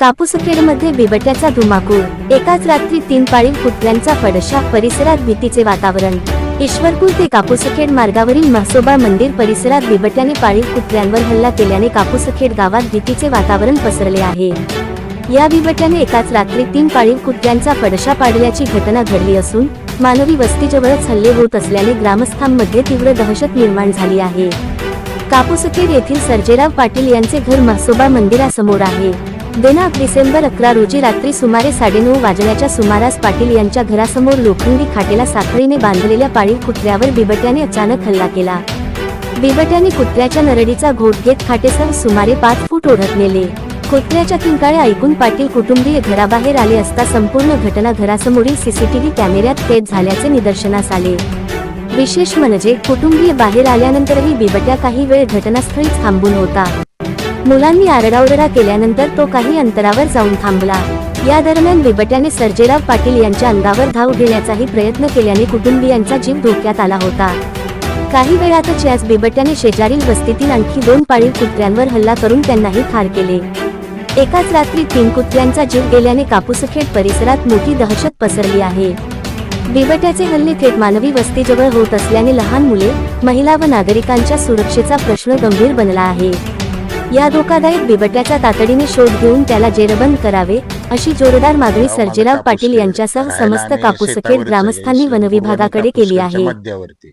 कापूसखेडमध्ये बिबट्याचा धुमाकूळ. एकाच रात्री तीन पाळीव कुत्र्यांचा फडशा परिसरात भीतीचे वातावरण. ईश्वरपूर ते कापूसखेड मार्गावरील म्हसोबा मंदिर परिसरात बिबट्याने पाळीव कुत्र्यांवर हल्ला केल्याने कापूसखेड गावात भीतीचे वातावरण पसरले आहे. या बिबट्याने एकाच रात्री तीन पाळीव कुत्र्यांचा फडशा पाडल्याची घटना घडली असून मानवी वस्तीजवळच हल्ले होत असल्याने ग्रामस्थांमध्ये तीव्र दहशत निर्माण झाली आहे. कापूसखेड येथील सर्जेराव पाटील यांचे घर म्हसोबा मंदिरासमोर आहे. दिनांक डिसेंबर अकरा रोजी रात्री सुमारे साडेनऊ वाजण्याच्या सुमारास पाटील यांच्या घरासमोर लोखंडी खाटेला साखळीने बांधलेल्या पाळीव कुत्र्यावर बिबट्याने अचानक हल्ला केला. बिबट्याने कुत्र्याच्या नरडीचा घोट घेत खाटेसह सुमारे पाच फूट ओढत नेले. कुत्र्याच्या किंकाळे ऐकून पाटील कुटुंबीय घराबाहेर आले असता संपूर्ण घटना घरासमोरील सीसीटीव्ही कॅमेऱ्यात कैद झाल्याचे निदर्शनास आले. विशेष म्हणजे कुटुंबीय बाहेर आल्यानंतरही बिबट्या काही वेळ घटनास्थळीच थांबून होता. मुलांनी आरडाओरडा केल्यानंतर तो काही अंतरावर जाऊन थांबला. या दरम्यान बिबट्याने सर्जेराव पाटील यांच्या अंगावर धाव घेण्याचाही प्रयत्न केल्याने कुटुंबियांचा जीव धोक्यात आला होता. काही वेळातच याच बिबट्याने शेजारील वस्तीतील आणखी दोन पाळीव कुत्र्यांवर हल्ला करून त्यांनाही ठार केले. एकाच रात्री तीन कुत्र्यांचा जीव गेल्याने कापूसखेड परिसरात मोठी दहशत पसरली आहे. बिबट्याचे हल्ले थेट मानवी वस्तीजवळ होत असल्याने लहान मुले महिला व नागरिकांच्या सुरक्षेचा प्रश्न गंभीर बनला आहे. या धोकादायक बिबट्याचा तातडीने शोध घेऊन त्याला जेरबंद करावे अशी जोरदार मागणी सर्जेराव पाटील यांच्यासह समस्त कापूसखेड ग्रामस्थांनी वनविभागाकडे केली आहे. मध्यावरती.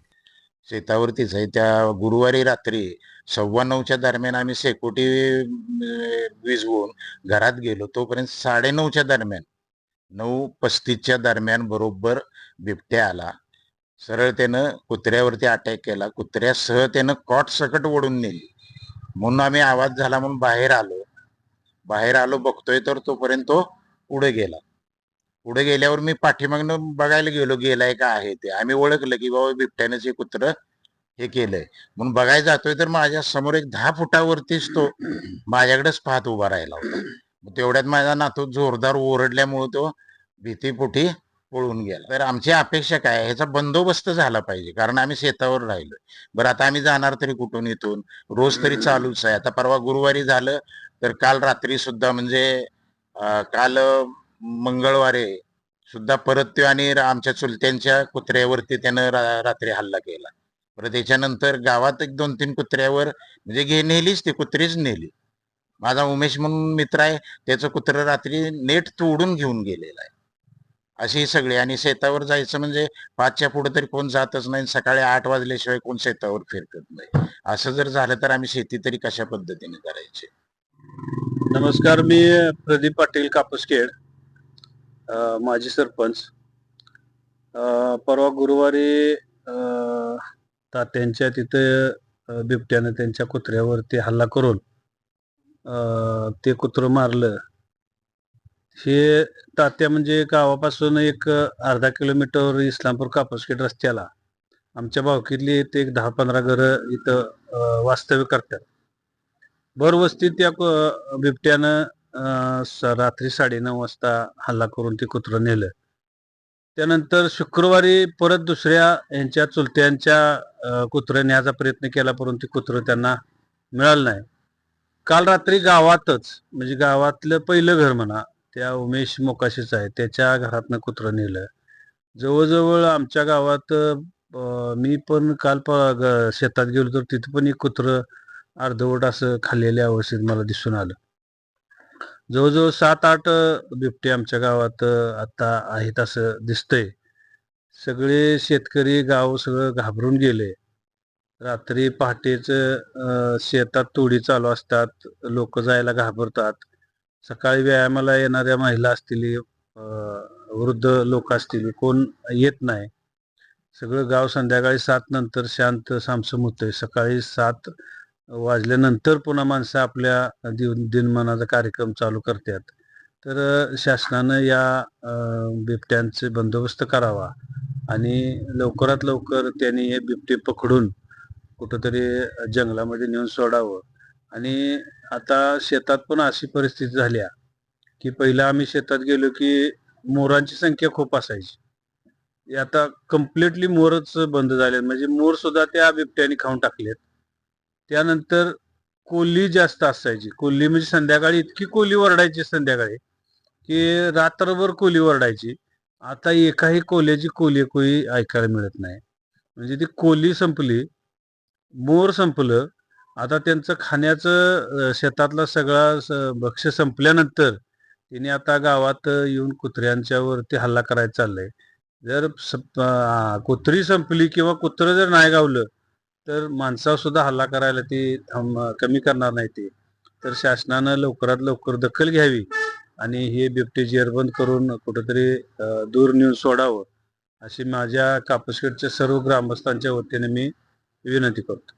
शेतावरतीच आहे. त्या गुरुवारी रात्री सव्वा नऊच्या दरम्यान आम्ही शेकोटी अं, विझवून घरात गेलो. तोपर्यंत साडे नऊच्या दरम्यान नऊ पस्तीसच्या दरम्यान बरोबर बिबट्या आला. सरळ त्यानं कुत्र्यावरती अटॅक केला. कुत्र्यासह त्यानं कॉट सकट ओढून नेली. म्हणून आम्ही आवाज झाला म्हणून बाहेर आलो. बाहेर आलो बघतोय तर तोपर्यंत तो पुढे गेला. पुढे गेल्यावर मी पाठीमागनं बघायला गेलो गेलाय का आहे ते. आम्ही ओळखलं की बाबा बिबट्यानेच हे कुत्र हे केलंय. म्हणून बघायला जातोय तर माझ्यासमोर एक दहा फुटावरतीच तो माझ्याकडेच पाहत उभा राहिला होता. मग तेवढ्यात माझा नातू जोरदार ओरडल्यामुळे तो भीतीपोटी पळून गेला. तर आमची अपेक्षा काय? ह्याचा बंदोबस्त झाला पाहिजे. कारण आम्ही शेतावर राहिलोय. बरं आता आम्ही जाणार तरी कुठून इथून? रोज तरी चालूच आहे. आता परवा गुरुवारी झालं तर काल रात्री सुद्धा म्हणजे काल मंगळवारी सुद्धा परत त्यो आणि आमच्या चुलत्यांच्या कुत्र्यावरती त्यानं रा- रात्री हल्ला केला. परत त्याच्यानंतर गावात एक दोन तीन कुत्र्यावर म्हणजे घे नेलीच ती कुत्रीच नेली. माझा उमेश म्हणून मित्र आहे त्याचं कुत्र रात्री नेट तोडून घेऊन गेलेलं आहे. अशी सगळी. आणि शेतावर जायचं म्हणजे पाचच्या पुढे तरी कोण जातच नाही सकाळी आठ वाजल्याशिवाय कोण शेतावर फिरकत नाही. असं जर झालं तर आम्ही शेती तरी कशा पद्धतीने करायची? नमस्कार मी प्रदीप पाटील कापूसखेड माजी सरपंच. परवा गुरुवारी तात्यांच्या तिथे बिबट्यानं त्यांच्या कुत्र्यावरती हल्ला करून ते कुत्रं मारलं. हे तात्या म्हणजे गावापासून एक अर्धा किलोमीटर इस्लामपूर कापूसखेड रस्त्याला. आमच्या भावकीतली ते एक दहा पंधरा घरं इथं वास्तव्य करतात. भरवस्तीत त्या बिबट्यानं अं, स- रात्री साडेनऊ वाजता हल्ला करून ते कुत्रं नेलं. त्यानंतर शुक्रवारी परत दुसऱ्या यांच्या चुलत्यांच्या अं, कुत्रं न्यायचा प्रयत्न केला परंतु कुत्रं त्यांना मिळालं नाही. काल रात्री गावातच म्हणजे गावातलं पहिलं घर म्हणा त्या उमेश मोकाशीच आहे. त्याच्या घरातनं कुत्रं नेलं. जवळजवळ आमच्या गावात मी पण काल प- ग- शेतात गेलो तर तिथं पण एक कुत्रं अर्धवट असं खाल्लेल्या अवस्थेत मला दिसून आलं. जवळजवळ सात आठ बिबटे आमच्या गावात आता आहेत असं दिसतंय. सगळे शेतकरी गाव सगळं घाबरून गेले. रात्री पहाटेच शेतात तोडी चालू असतात. लोक जायला घाबरतात. सकाळी व्यायामाला येणाऱ्या महिला असतील वृद्ध लोक असतील कोण येत नाही. सगळं गाव संध्याकाळी सात नंतर शांत सामसम होतंय. सकाळी सात वाजल्यानंतर पुन्हा माणसं आपल्या दिन दिनमानाचा कार्यक्रम चालू करतात. तर शासनानं या बिबट्यांचे बंदोबस्त करावा आणि लवकरात लवकर त्यांनी हे बिबटे पकडून कुठंतरी जंगलामध्ये नेऊन सोडावं. आणि आता शेतात पण अशी परिस्थिती झाली आहे की पहिला आम्ही शेतात गेलो की मोरांची संख्या खूप असायची. आता कम्प्लिटली मोरच बंद झाले म्हणजे मोर सुद्धा त्या बिबट्याने खाऊन टाकलेत. त्यानंतर कोल्ली जास्त असायची. कोल्ली म्हणजे संध्याकाळी इतकी कोली वरडायची संध्याकाळी की रात्रभर कोली वरडायची आता एकाही कोल्याची कोली कोळी ऐकायला मिळत नाही. म्हणजे ती कोली संपली मोर संपलं आता त्यांचं खाण्याचं शेतातला सगळा स- भक्ष्य संपल्यानंतर तिने आता गावात येऊन कुत्र्यांच्या वरती हल्ला करायचा चाललाय. जर कुत्री संपली किंवा कुत्रं जर नाही गावलं तर माणसावर सुद्धा हल्ला करायला ती कमी करणार नाही ते. तर शासनानं लवकरात लवकर दखल घ्यावी आणि हे बिबटे जेरबंद करून कुठंतरी दूर नेऊन सोडावं अशी माझ्या कापूसखेडच्या सर्व ग्रामस्थांच्या वतीने मी विनंती करतो.